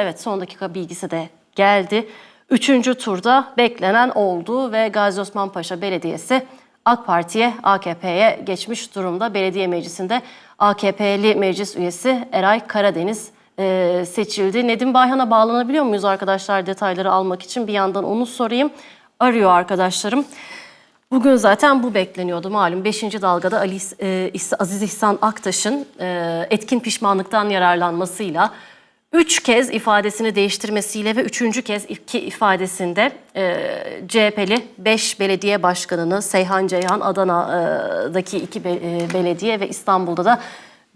Evet son dakika bilgisi de geldi. Üçüncü turda beklenen oldu ve Gazi Osman Paşa Belediyesi AK Parti'ye, AKP'ye geçmiş durumda. Belediye meclisinde AKP'li meclis üyesi Eray Karadeniz e, seçildi. Nedim Bayhan'a bağlanabiliyor muyuz arkadaşlar detayları almak için? Bir yandan onu sorayım. Arıyor arkadaşlarım. Bugün zaten bu bekleniyordu malum. Beşinci dalgada Ali, e, Aziz İhsan Aktaş'ın e, etkin pişmanlıktan yararlanmasıyla üç kez ifadesini değiştirmesiyle ve üçüncü kez iki ifadesinde e, CHP'li beş belediye başkanını Seyhan Ceyhan Adana'daki iki be- e, belediye ve İstanbul'da da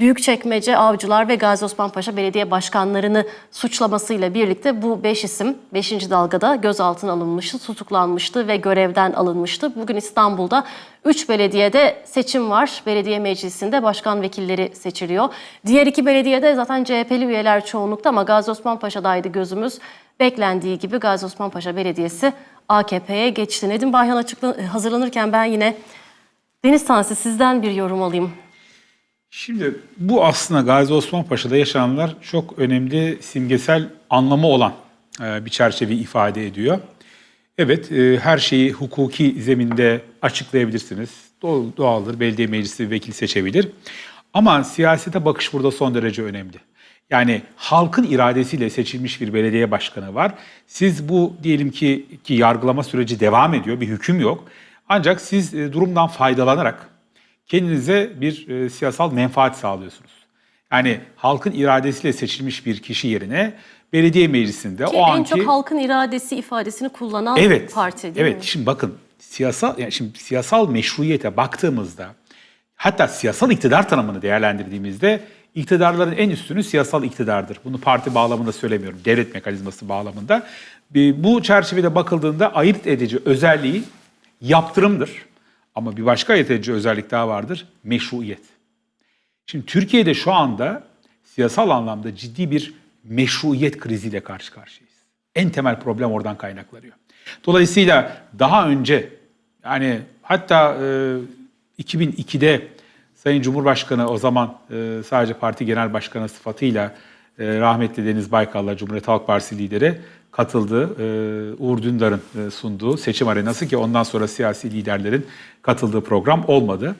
Büyükçekmece, Avcılar ve Gazi Osman Paşa belediye başkanlarını suçlamasıyla birlikte bu beş isim 5. dalgada gözaltına alınmıştı, tutuklanmıştı ve görevden alınmıştı. Bugün İstanbul'da 3 belediyede seçim var. Belediye meclisinde başkan vekilleri seçiliyor. Diğer iki belediyede zaten CHP'li üyeler çoğunlukta ama Gazi Osman Paşa'daydı gözümüz. Beklendiği gibi Gazi Osman Paşa Belediyesi AKP'ye geçti. Nedim Bayhan hazırlanırken ben yine Deniz Tansi sizden bir yorum alayım. Şimdi bu aslında Gazi Osman Paşa'da yaşananlar çok önemli simgesel anlamı olan e, bir çerçeveyi ifade ediyor. Evet, e, her şeyi hukuki zeminde açıklayabilirsiniz. Doğ- Doğaldır, belediye meclisi vekil seçebilir. Ama siyasete bakış burada son derece önemli. Yani halkın iradesiyle seçilmiş bir belediye başkanı var. Siz bu diyelim ki ki yargılama süreci devam ediyor, bir hüküm yok. Ancak siz e, durumdan faydalanarak kendinize bir e, siyasal menfaat sağlıyorsunuz. Yani halkın iradesiyle seçilmiş bir kişi yerine belediye meclisinde Ki o en anki çok halkın iradesi ifadesini kullanan evet, parti değil evet. mi? Şimdi bakın siyasal yani şimdi siyasal meşruiyete baktığımızda hatta siyasal iktidar tanımını değerlendirdiğimizde iktidarların en üstünü siyasal iktidardır. Bunu parti bağlamında söylemiyorum. Devlet mekanizması bağlamında. Bu çerçevede bakıldığında ayırt edici özelliği yaptırımdır. Ama bir başka edici özellik daha vardır. Meşruiyet. Şimdi Türkiye'de şu anda siyasal anlamda ciddi bir meşruiyet kriziyle karşı karşıyayız. En temel problem oradan kaynaklanıyor. Dolayısıyla daha önce yani hatta e, 2002'de Sayın Cumhurbaşkanı o zaman e, sadece parti genel başkanı sıfatıyla e, rahmetli Deniz Baykal'la Cumhuriyet Halk Partisi lideri katıldı. E, Uğur Dündar'ın e, sunduğu seçim arenası ki ondan sonra siyasi liderlerin katıldığı program olmadı.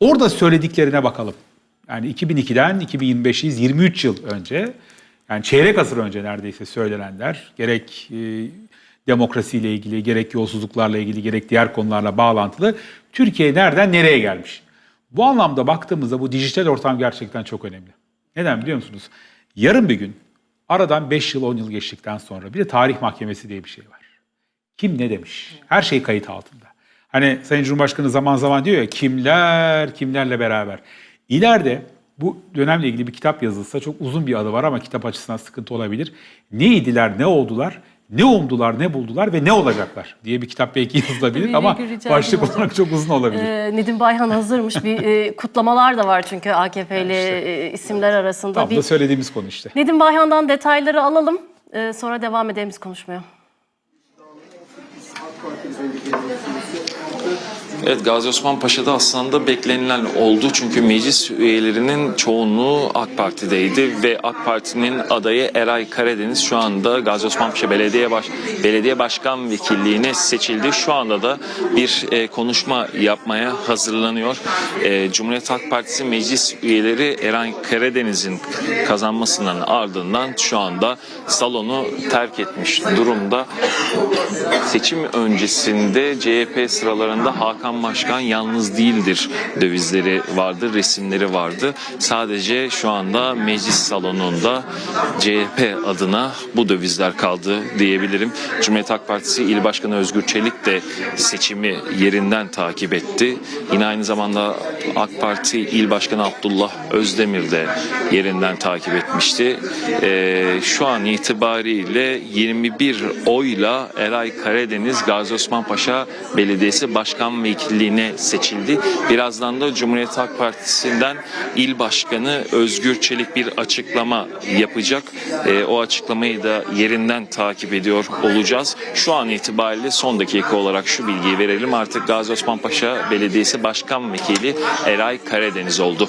Orada söylediklerine bakalım. Yani 2002'den 2025'iz 23 yıl önce yani çeyrek asır önce neredeyse söylenenler gerek e, demokrasiyle ilgili gerek yolsuzluklarla ilgili gerek diğer konularla bağlantılı Türkiye nereden nereye gelmiş? Bu anlamda baktığımızda bu dijital ortam gerçekten çok önemli. Neden biliyor musunuz? Yarın bir gün aradan 5 yıl 10 yıl geçtikten sonra bir de tarih mahkemesi diye bir şey var. Kim ne demiş? Her şey kayıt altında. Hani Sayın Cumhurbaşkanı zaman zaman diyor ya kimler kimlerle beraber. İleride bu dönemle ilgili bir kitap yazılsa çok uzun bir adı var ama kitap açısından sıkıntı olabilir. Neydiler, ne oldular, ne umdular, ne buldular ve ne olacaklar diye bir kitap belki yazılabilir ama başlık olarak çok uzun olabilir. Ee, Nedim Bayhan hazırmış. Bir e, kutlamalar da var çünkü AKP'li e, isimler arasında. Tam bir da söylediğimiz konu işte. Nedim Bayhan'dan detayları alalım. Ee, sonra devam edelim konuşmaya. Evet Gazi Osman Paşa'da aslında beklenilen oldu çünkü meclis üyelerinin çoğunluğu AK Parti'deydi ve AK Parti'nin adayı Eray Karadeniz şu anda Gazi Osman Paşa Belediye Baş Belediye Başkan Vekilliğine seçildi. Şu anda da bir e, konuşma yapmaya hazırlanıyor. E, Cumhuriyet Halk Partisi meclis üyeleri Eray Karadeniz'in kazanmasının ardından şu anda salonu terk etmiş durumda. Seçim öncesinde CHP sıralarında Hakan Başkan yalnız değildir dövizleri vardı, resimleri vardı. Sadece şu anda meclis salonunda CHP adına bu dövizler kaldı diyebilirim. Cumhuriyet Halk Partisi İl Başkanı Özgür Çelik de seçimi yerinden takip etti. Yine aynı zamanda AK Parti İl Başkanı Abdullah Özdemir de yerinden takip etmişti. Ee, şu an itibariyle 21 oyla Eray Karadeniz Gazi Osman Paşa Belediyesi Başkan Vekilliğine seçildi. Birazdan da Cumhuriyet Halk Partisi'nden İl Başkanı Özgür Çelik bir açıklama yapacak. Ee, o açıklamayı da yerinden takip ediyor olacağız. Şu an itibariyle son dakika olarak şu bilgiyi verelim. Artık Gazi Osman Belediyesi Başkan Vekili Eray Karadeniz oldu.